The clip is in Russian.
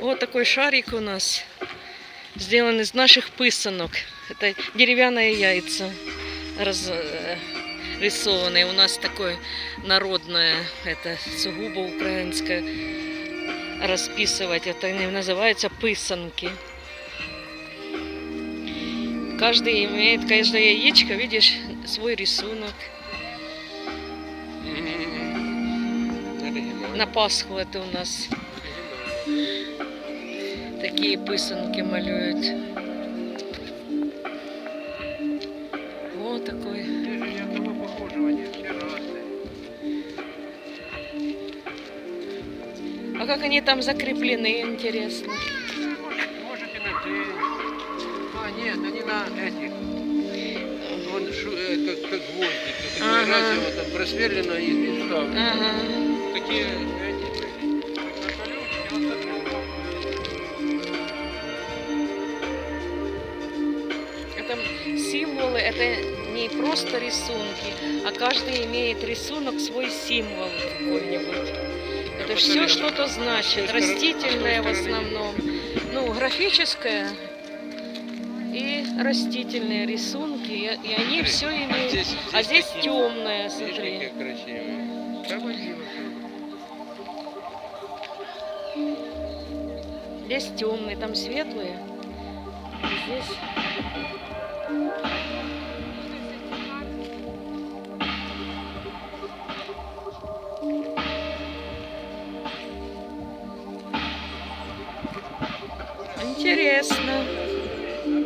Вот такой шарик у нас. Сделан из наших писанок. Это деревянные яйца раз, э. У нас такое народное, это сугубо украинское расписывать. Это они называются писанки. Каждый имеет, каждое яичко, видишь, свой рисунок. На Пасху это у нас такие писанки малюют. Вот такой. А как они там закреплены, интересно. Может, может и на ты. А, нет, они на этих. Вон шу- э, как, как. Такие Ага. его там просверлено и, и вставлено. Ага. Такие Это символы, это не просто рисунки, а каждый имеет рисунок, свой символ какой-нибудь. Это все что-то значит. Растительное в основном. Ну, графическое и растительные рисунки. И, они все имеют. Здесь- А здесь здесь такие. темное, смотри. Здесь темные, там светлые. И Здесь интересно.